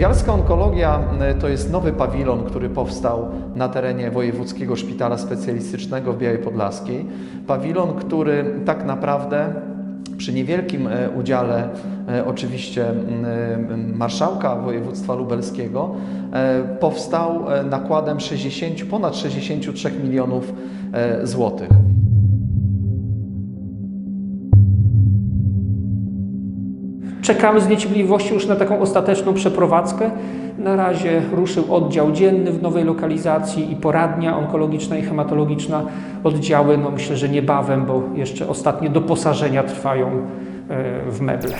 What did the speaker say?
Bialska Onkologia y, to jest nowy pawilon, który powstał na terenie Wojewódzkiego Szpitala Specjalistycznego w Białej Podlaskiej. Pawilon, który tak naprawdę przy niewielkim e, udziale e, oczywiście marszałka województwa lubelskiego powstał nakładem 60, ponad 63 milionów złotych. Czekamy z niecierpliwością już na taką ostateczną przeprowadzkę. Na razie ruszył oddział dzienny w nowej lokalizacji i poradnia onkologiczna i hematologiczna. Oddziały, no myślę, że niebawem, bo jeszcze ostatnie doposażenia trwają e, w meble.